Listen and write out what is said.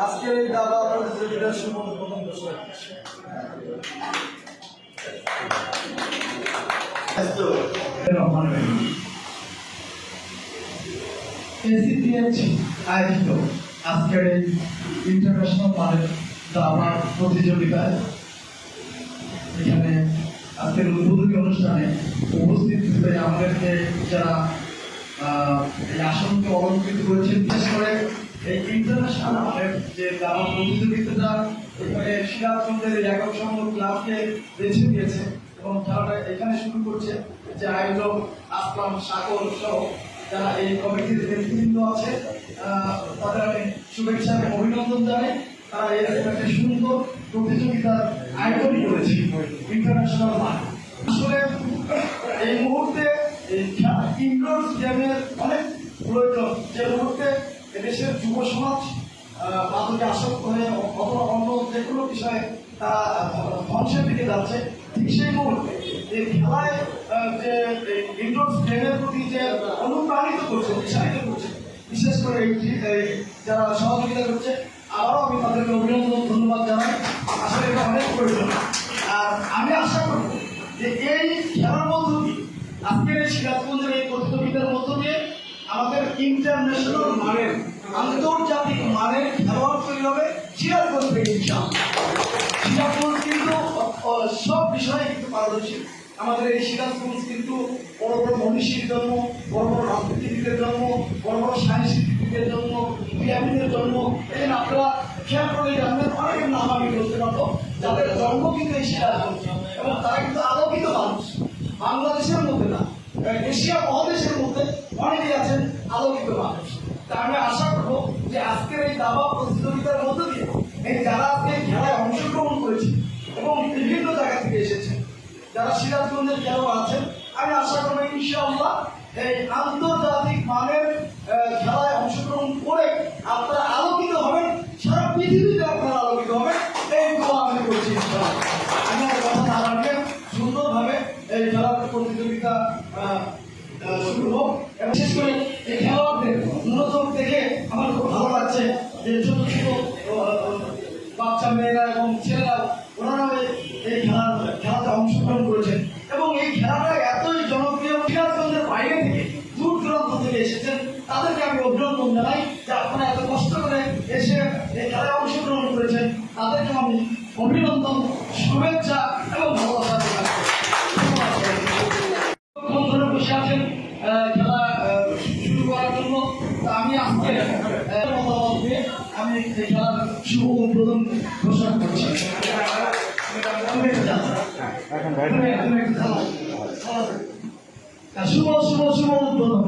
আজকের এই দাবা উদ্বোধন ঘোষণা এসিপিএইচ আয়োজিত আজকের এই ইন্টারন্যাশনাল মানের দাবা প্রতিযোগিতায় এখানে আজকের উদ্বোধনী অনুষ্ঠানে উপস্থিত হয়ে আমাদেরকে যারা এই আসনকে অলঙ্কৃত করেছেন, বিশেষ করে এই ইন্টারন্যাশনাল মানের যে দাবা প্রতিযোগিতাটা, এখানে সিরাজগঞ্জের একক সংঘ ক্লাবকে বেছে দিয়েছে এবং খেলাটা এখানে শুরু করছে যে আয়োজক আসলাম সাগর সহ যারা এই কমিটির নেতৃবৃন্দ আছে তাদের আমি শুভেচ্ছা অভিনন্দন জানাই। তারা এরকম একটা সুন্দর প্রতিযোগিতার আয়োজন ইন্টারন্যাশনাল মান আসলে এই মুহূর্তে এই ইনডোর গেমের অনেক প্রয়োজন। যে মুহূর্তে দেশের যুব সমাজ মাদকে আসক্ত হয়ে অথবা অন্য যে কোনো বিষয়ে তারা ধ্বংসের দিকে যাচ্ছে, ঠিক সেই মুহূর্তে এই খেলায় যে ইনডোর গেমের প্রতি যে অনুপ্রাণিত করছে, উৎসাহিত করছে, বিশেষ করে এই যারা সহযোগিতা করছে, আবারও আমি তাদেরকে অভিনন্দন, ধন্যবাদ জানাই। আসলে এটা অনেক প্রয়োজন। আশা করব যে এই খেলার মধ্য দিয়ে আজকের এই সিরাজগঞ্জের এই প্রতিযোগিতার মধ্য দিয়ে আমাদের ইন্টারন্যাশনাল মানের, আন্তর্জাতিক মানের খেলোয়াড় তৈরি হবে সিরাজগঞ্জ থেকে সিরাজগঞ্জ কিন্তু সব বিষয়ে কিন্তু পারদর্শী। আমাদের এই সিরাজগঞ্জ কিন্তু বড় বড় মনীষীর জন্ম, বড় বড় রাজনীতিবিদের জন্ম, বড় বড় সাংস্কৃতিকদের জন্ম ক্রীড়াবিদের জন্ম এই আপনারা খেয়াল করে জানবেন অনেকের নাম আমি বলতে পারব, যাদের জন্ম কিন্তু এই সিরাজগঞ্জ। এবং তারা কিন্তু আলোকিত মানুষ। বাংলাদেশের মধ্যে না এশিয়া মহাদেশের মধ্যে অনেকেই আছেন আলোকিত মানুষ। তা আমি আশা করব যে আজকের এই দাবা প্রতিযোগিতার মধ্য দিয়ে এই যারা আজকে খেলায় অংশগ্রহণ করেছে এবং বিভিন্ন জায়গা থেকে এসেছে যারা সিরাজগঞ্জের খেলোয়াড় আছেন, আমি আশা করব ইনশাআল্লাহ এই আন্তর্জাতিক মানের খেলায় শুরু হোক। এবং বিশেষ করে এই খেলোয়াড়দের মনোযোগ দেখে আমার খুব ভালো লাগছে যে ছোট ছোট বাচ্চা মেয়েরা এবং ছেলেরা, ওনারাও এই খেলার খেলাতে অংশগ্রহণ করেছেন। এবং এই খেলাটা এতই জনপ্রিয় সিরাজগঞ্জের বাইরে থেকে, দূর দূরান্ত থেকে এসেছেন, তাদেরকে আমি অভিনন্দন জানাই যে আপনারা এত কষ্ট করে এসে এই খেলায় অংশগ্রহণ করেছেন। তাদেরকে আমি অভিনন্দন, শুভেচ্ছা খেলা শুরু করার জন্য আমি আজকে মতামত দিয়ে আমি এই খেলার শুভ উদ্বোধন ঘোষণা করছি। শুভ শুভ শুভ উদ্বোধন